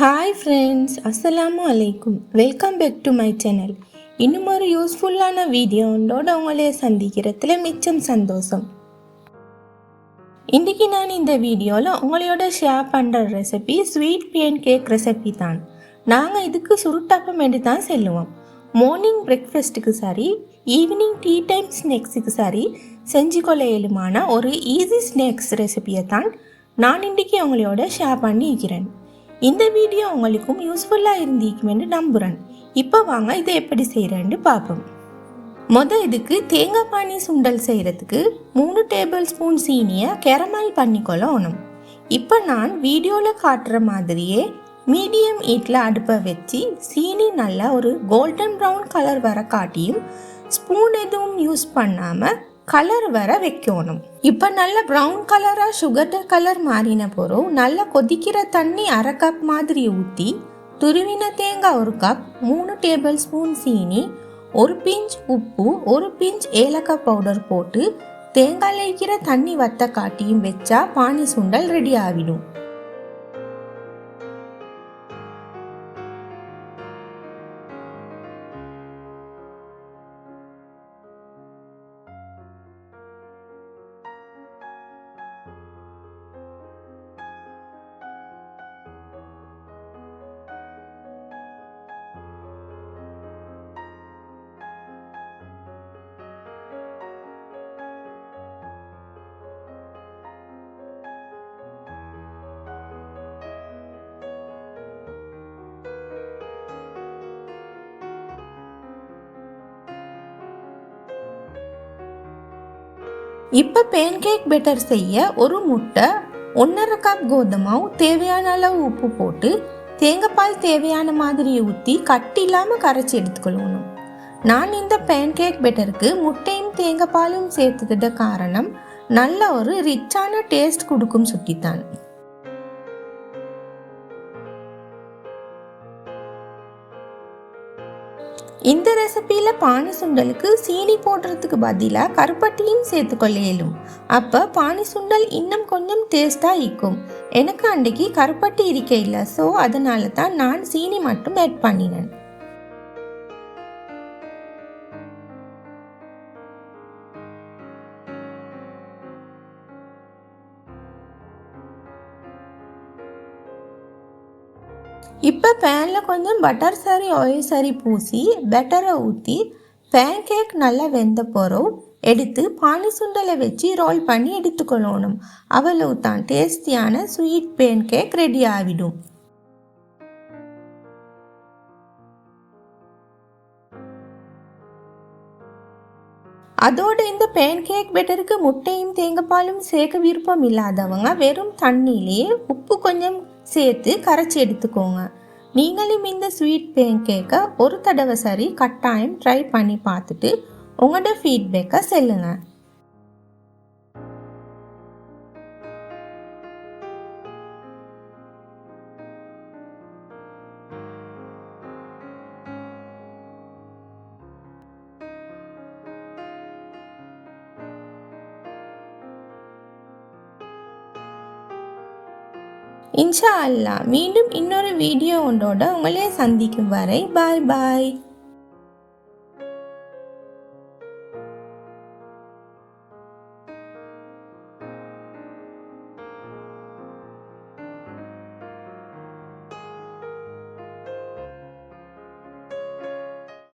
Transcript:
Hi friends அஸ்ஸலாமு அலைக்கும் welcome back to my channel இன்னும் ஒரு யூஸ்ஃபுல்லான வீடியோண்டோட உங்களே சந்திக்கிறதுல மிச்சம் சந்தோஷம். இன்றைக்கி நான் இந்த வீடியோவில் உங்களோட ஷேர் பண்ணுற ரெசிபி ஸ்வீட் பியன் கேக் ரெசிபி தான். நாங்கள் இதுக்கு சுருட்டாப்பம் வேண்டி தான் செல்லுவோம். மார்னிங் பிரேக்ஃபாஸ்ட்டுக்கு சரி ஈவினிங் டீ டைம் ஸ்நாக்ஸுக்கு சரி செஞ்சு கொள்ள இயலுமான ஒரு ஈஸி ஸ்நாக்ஸ் ரெசிபியை தான் நான் இன்றைக்கி உங்களோட ஷேர் பண்ணியிருக்கிறேன் இந்த வீடியோ உங்களுக்கும் யூஸ்ஃபுல்லாக இருந்திருக்குமென்று நம்புகிறேன் இப்போ வாங்க இதை எப்படி செய்கிறேன்னு பார்ப்போம். மொதல் இதுக்கு தேங்காய் பானி சுண்டல் செய்கிறதுக்கு மூணு டேபிள் ஸ்பூன் சீனியை கேரமல் பண்ணிக்கொள்ளணும். இப்போ நான் வீடியோவில் காட்டுற மாதிரியே மீடியம் ஹீட்டில் அடுப்பை வச்சு சீனி நல்லா ஒரு கோல்டன் ப்ரௌன் கலர் வர காட்டியும் ஸ்பூன் எதுவும் யூஸ் பண்ணாமல் கலர் வர வைக்கணும். இப்போ நல்ல ப்ரௌன் கலராக சுகர் கலர் மாறின போகிறோம் நல்லா கொதிக்கிற தண்ணி அரை கப் மாதிரி ஊற்றி துருவின தேங்காய் ஒரு கப் மூணு டேபிள் ஸ்பூன் சீனி ஒரு பிஞ்ச் உப்பு ஒரு பிஞ்ச் ஏலக்காய் பவுடர் போட்டு தேங்காய் லைக்கிற தண்ணி வத்த காட்டியும் வச்சா பானி சுண்டல் ரெடி ஆகிடும். இப்போ பேன்கேக் பெட்டர் செய்ய ஒரு முட்டை ஒன்றரை கப் கோதுமாவு தேவையான அளவு உப்பு போட்டு தேங்காய்பால் தேவையான மாதிரி ஊற்றி கட்டி இல்லாமல் கரைச்சி எடுத்துக்கொள்ளணும். நான் இந்த பேன்கேக் பெட்டருக்கு முட்டையும் தேங்காய்பாலும் சேர்த்துக்கிட்ட காரணம் நல்ல ஒரு ரிச்சான டேஸ்ட் கொடுக்கும் சுட்டித்தான். இந்த ரெசிபியில் பானி சுண்டலுக்கு சீனி போடுறதுக்கு பதிலாக கருப்பட்டியும் சேர்த்துக்கொள்ள இயலும் அப்போ பானி சுண்டல் இன்னும் கொஞ்சம் டேஸ்ட்டாக இருக்கும். எனக்கு அன்றைக்கு கருப்பட்டி இருக்க இல்லை ஸோ அதனால தான் நான் சீனி மட்டும் ஆட் பண்ணினேன். இப்போ பேனில் கொஞ்சம் பட்டர் சாரி ஆயில் சாரி பூசி பெட்டரை ஊற்றி பேன் கேக் நல்லா வெந்த போகிறோம் எடுத்து பானி சுண்டலை வச்சு ரோல் பண்ணி எடுத்துக்கொள்ளணும். அவ்வளவு தான் டேஸ்டியான ஸ்வீட் பேன் கேக் ரெடி ஆகிடும். அதோடு இந்த பேன் கேக் பெட்டருக்கு முட்டையும் தேங்காய்பாலும் சேர்க்க விருப்பம் இல்லாதவங்க வெறும் தண்ணியிலேயே உப்பு கொஞ்சம் சேர்த்து கரைச்சி எடுத்துக்கோங்க. நீங்களும் இந்த ஸ்வீட் பேன் கேக்கை ஒரு தடவை சரி கட்டாயம் ட்ரை பண்ணி பார்த்துட்டு உங்களோட ஃபீட்பேக்கை செல்லுங்கள் இன்ஷா அல்லா மீண்டும் இன்னொரு வீடியோ ஒன்றோட உங்களே சந்திக்கும் வரை பாய் பாய்